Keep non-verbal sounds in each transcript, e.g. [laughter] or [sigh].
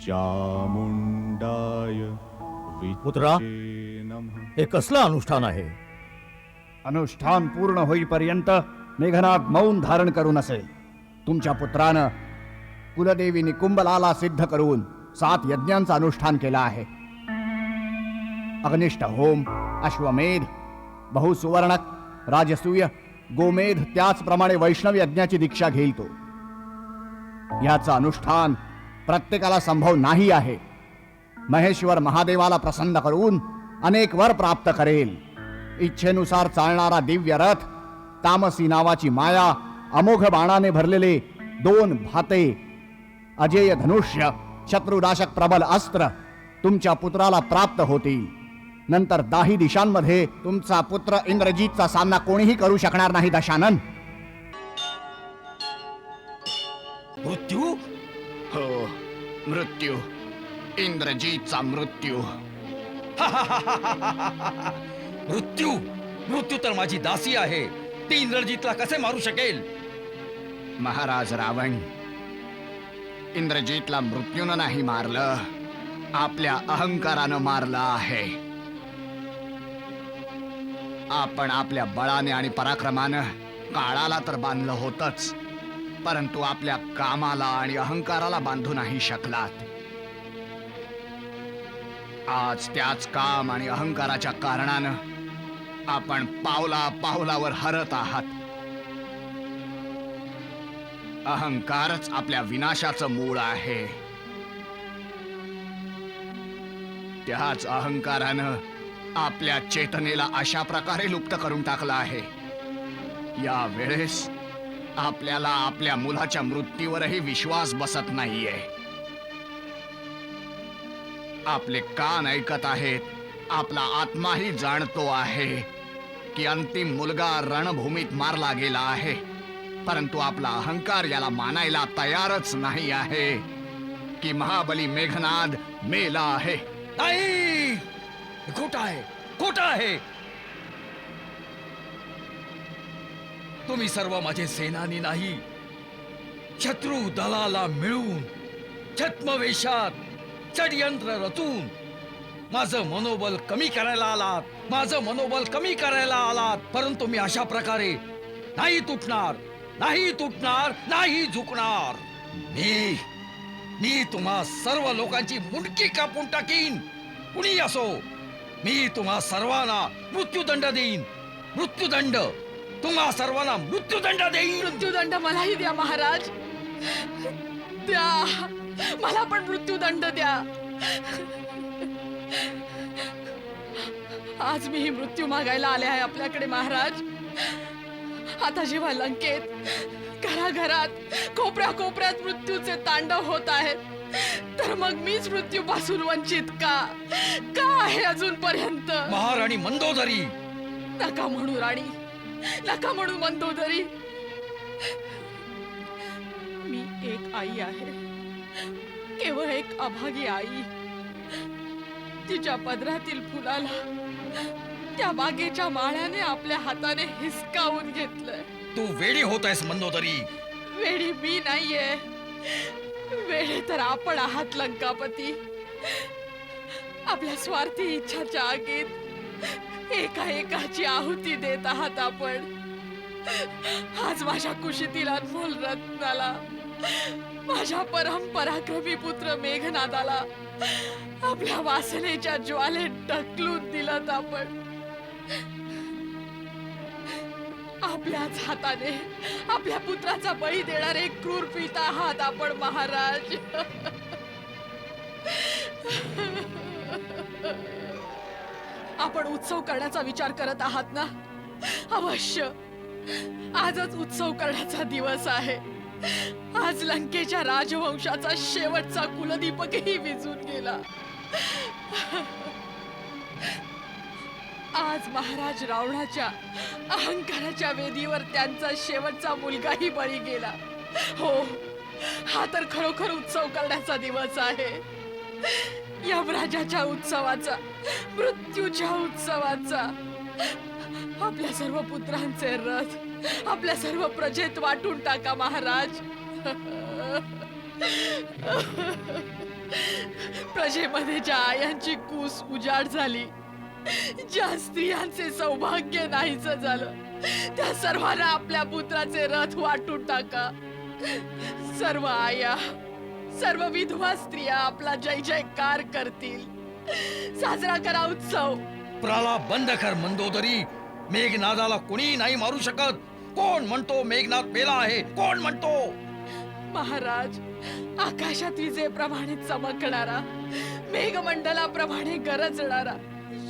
चामुण्डाय पुत्रा? हे कसलं अनुष्ठान आहे? अनुष्ठान पूर्ण होईपर्यंत मेघनाथ मौन धारण करून असेल तुमच्या पुत्रानं कुलदेवी निकुंभलाला सिद्ध करून सात यज्ञांचं अनुष्ठान केलं आहे. अग्निष्ट होम अश्वमेध बहुसुवर्णक राजसूय गोमेध त्याचप्रमाणे वैष्णव यज्ञाची दीक्षा घेईल तो. याचं अनुष्ठान प्रत्येकाला संभव नाही आहे. महेश्वर महादेवाला प्रसन्न करून अनेक वर प्राप्त करेल. इच्छेनुसार चालणारा दिव्य रथ तामसी नावाची माया अमोघ बाणाने भरलेले दोन भाते अजेय धनुष्य शत्रुनाशक प्रबल अस्त्र तुमच्या पुत्राला प्राप्त होतील. नंतर दाही दिशांमध्ये तुमचा पुत्र इंद्रजीतचा सामना कोणीही करू शकणार नाही दशानन. मृत्यू? हो मृत्यू. इंद्रजीतचा मृत्यू. [laughs] मृत्यू? मृत्यू तर माझी दासी आहे. ती इंद्रजीतला कसे मारू शकेल? महाराज रावण इंद्रजीतला मृत्यूनं नाही मारलं आपल्या अहंकारानं मारलं आहे. आपण आपल्या बळाने आणि पराक्रमानं काळाला तर बांधलं होतच. परंतु आपल्या कामाला आणि अहंकाराला बांधू नाही शकलात. आज त्याच काम आणि अहंकाराच्या कारणानं आपण पावला पावलावर हरत आहात. अहंकारच आपल्या विनाशाचं मूळ आहे. त्याच अहंकारानं आपल्या चेतनेला अशा प्रकारे लुप्त करून टाकलं आहे. या वेळेस आपल्याला आपल्या मुलाच्या मृत्यूवरही विश्वास बसत नाहीये. आपले कान ऐकत आहेत आपला आत्माही जाणतो आहे की अंतिम मुलगा रणभूमीत मारला गेला आहे परंतु आपला अहंकार याला मानायला तयारच नाही आहे की महाबली मेघनाद मेला आहे. नाही! आहे? खोट आहे? तुम्ही सर्व माझे सेनानी नाही. शत्रू दलाला मिळून छद्मवेशात षडयंत्र रचून माझं मनोबल कमी करायला आलात माझं मनोबल कमी करायला आलात परंतु मी अशा प्रकारे नाही तुटणार नाही तुटणार नाही झुकणार. मी मी तुम्हा सर्व लोकांची मुंडकी कापून टाकीन. कुणी असो मी तुम्हा सर्वांना मृत्यूदंड देईन. मृत्यूदंड तुम्हा सर्वांना मृत्यूदंड देईन. मृत्यूदंड मलाही द्या महाराज. द्या. मला पण मृत्यूदंड द्या. आज मी ही मृत्यू मागायला आले आहे आपल्याकडे महाराज. आता जेव्हा लंकेत घराघरात कोपऱ्या कोपऱ्यात मृत्यूचे तांडव होत आहेत तर मग मीच मृत्यूपासून वंचित का? का आहे अजूनपर्यंत? महाराणी मंदोदरी. नका म्हणू राणी. नका म्हणू मंदोदरी. मी एक आई आहे. केवळ एक अभागी आई. तिच्या पदरातील फुलाला त्या बागेच्या माळ्याने आपल्या हाताने हिसकावून घेतलंय. तू वेडी होत आहेस मंदोदरी. वेळी मी नाहीये. वेळे तर आपण आहात लंकापती. आपल्या स्वार्थी इच्छाच्या आगीत एका एकाची आहुती देत आहात आपण. आज माझ्या कुशीतीला अनमोल रत्नाला माझ्या परंपराक्रमी पुत्र मेघनादाला आपल्या वासनेच्या ज्वालेत ढकलून दिलं आपण. आपल्याच हाताने आपल्या पुत्राचा बळी देणारे क्रूर पिता आहात आपण महाराज. आपण उत्सव करण्याचा विचार करत आहात ना? अवश्य. आजच उत्सव करण्याचा दिवस आहे. आज लंकेच्या राजवंशाचा शेवटचा कुलदीपकही विजून गेला. आज महाराज रावणाच्या अहंकाराच्या वेदीवर त्यांचा शेवटचा मुलगाही बळी गेला. हो हा तर खरोखर उत्सव करण्याचा दिवस आहे. यमराजाच्या उत्सवाचा मृत्यूच्या उत्सवाचा. आपल्या सर्व पुत्रांचे रथ आपल्या सर्व प्रजेत वाटून टाका महाराज. प्रजेमध्ये ज्या आयांची कूस उजाड झाली ज्या स्त्रियांचे सौभाग्य नाहीच झालं त्या सर्वांना आपल्या पुत्राचे रथ वाटून टाका. सर्व आया सर्व विधवा स्त्रिया आपला जय जयकार करतील. साजरा करा उत्सव. प्राला बंद कर मंदोदरी. मेघनादाला कोणी नाही मारू शकत. कोण म्हणतो मेघनाद मेला आहे? कोण म्हणतो? महाराज आकाशात विजेप्रमाणे चमकणारा मेघमंडलाप्रमाणे गरजणारा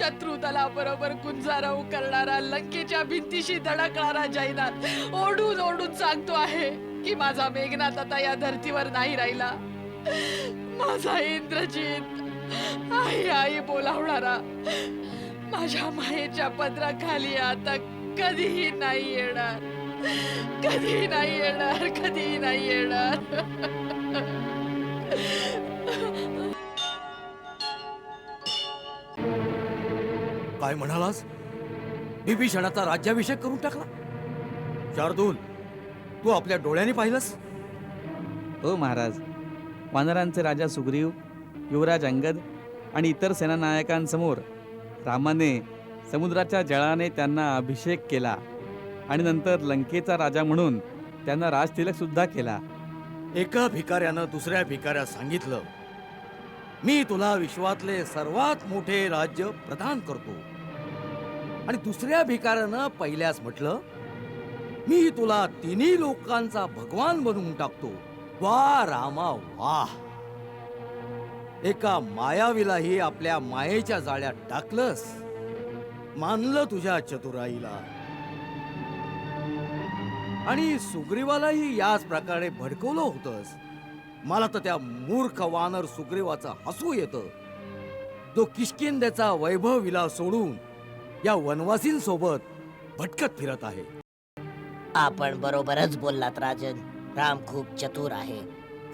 शत्रू बरोबर गुंजारव करणारा लंकेच्या भिंतीशी धडकणारा जैनात ओढून ओढून सांगतो आहे. की माझा मेघनाथ आता या धर्तीवर नाही राहिला. माझा इंद्रजित आई आई बोलावणारा माझ्या मायेच्या पदराखाली आता कधीही नाही येणार. कधी नाही येणार कधी नाही येणार. काय म्हणालास? विभीषणाचा राज्याभिषेक करून टाकला. शार्दूल तू आपल्या डोळ्यांनी पाहिलंस? हो महाराज. वानरांचे राजा सुग्रीव युवराज अंगद आणि इतर सेनानायकांसमोर रामाने समुद्राच्या जळाने त्यांना अभिषेक केला आणि नंतर लंकेचा राजा म्हणून त्यांना राजतिलक सुद्धा केला. एका भिकाऱ्यानं दुसऱ्या भिकाऱ्यास सांगितलं मी तुला विश्वातले सर्वात मोठे राज्य प्रदान करतो. आणि दुसऱ्या भिकाऱ्यानं पहिल्यास म्हटलं मी तुला तिन्ही लोकांचा भगवान बनवून टाकतो. वा रामा वा. एका मायावीलाही आपल्या मायेच्या जाळ्यात टाकलंस. मानलं तुझ्या चतुराईला. आणि सुग्रीवालाही याच प्रकारे भडकवलं होतंस. मला तर त्या मूर्ख वानर सुग्रीवाचं हसू येतं. तो किशकिंद्याचा वैभव विला सोडून या वनवासींसोबत भटकत फिरत आहे. आपण बरोबरच बोललात राजन. राम खूप चतुर आहे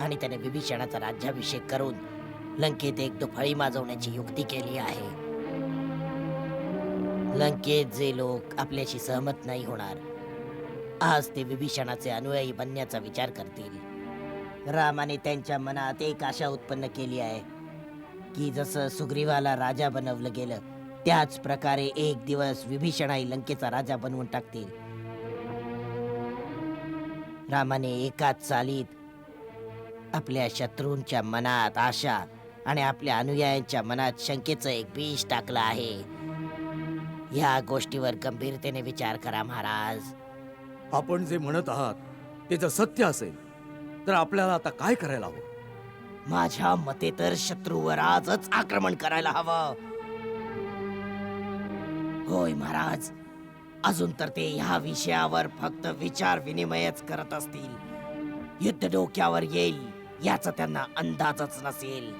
आणि त्याने विभीषणाचा राज्याभिषेक करून लंकेत एक दुफळी माजवण्याची युक्ती केली आहे. लंकेत जे लोक आपल्याशी सहमत नाही होणार आज ते विभीषणाचे अनुयायी बनण्याचा विचार करतील. रामाने त्यांच्या मनात एक आशा उत्पन्न केली आहे की जसं सुग्रीवाला राजा बनवलं गेलं त्याच प्रकारे एक दिवस विभीषणाही लंकेचा राजा बनवून टाकतील. रामाने एकाच चालीत आपल्या शत्रूंच्या मनात आशा आणि आपल्या अनुयायांच्या मनात शंकेचं एक बीज टाकलं आहे. या गोष्टीवर गंभीरतेने विचार करा महाराज. आपण जे म्हणत आहात ते जर सत्य असेल. तर आपल्याला आता काय करायला हवं? माझ्या मते तर शत्रूवर आजच आक्रमण करायला हवं. होय महाराज. अजून तर ते ह्या विषयावर फक्त विचार विनिमयच करत असतील. युद्ध डोक्यावर येईल याचा त्यांना अंदाजच नसेल.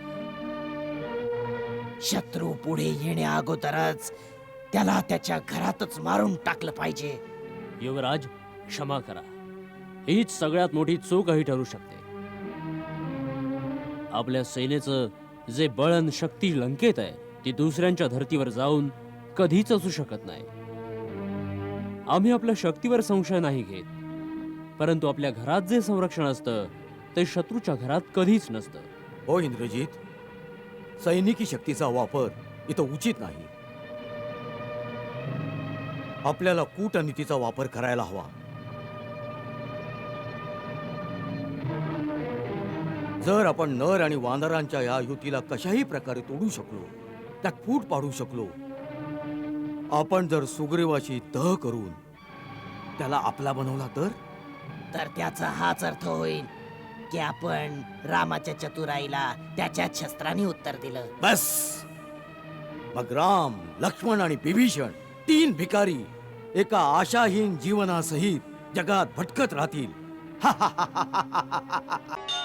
शत्रू पुढे येण्या अगोदरच त्याला त्याच्या घरातच मारून टाकलं पाहिजे. युवराज क्षमा करा. हीच सगळ्यात मोठी चूकही ठरू शकते. आपल्या सेनेचं जे बळन शक्ती लंकेत आहे ती दुसऱ्यांच्या धर्तीवर जाऊन कधीच असू शकत नाही. आम्ही आपल्या शक्तीवर संशय नाही घेत. परंतु आपल्या घरात जे संरक्षण असतं ते शत्रूच्या घरात कधीच नसतं. हो इंद्रजीत. सैनिकी शक्तीचा वापर इथं उचित नाही. आपल्याला कूटनीतीचा वापर करायला हवा. जर आपण नर आणि वानरांच्या या युतीला कशाही प्रकारे तोडू शकलो त्यात फूट पाडू शकलो आपण जर सुग्रीवाशी तह करून त्याला आपला बनवला तर? तर त्याचा हाच अर्थ होईल की आपण रामाच्या चतुराईला त्याच्या शस्त्राने उत्तर दिलं. बस! मग राम लक्ष्मण आणि विभीषण तीन भिकारी एका आशाहीन जीवनासहित जगात भटकत राहतील. [laughs]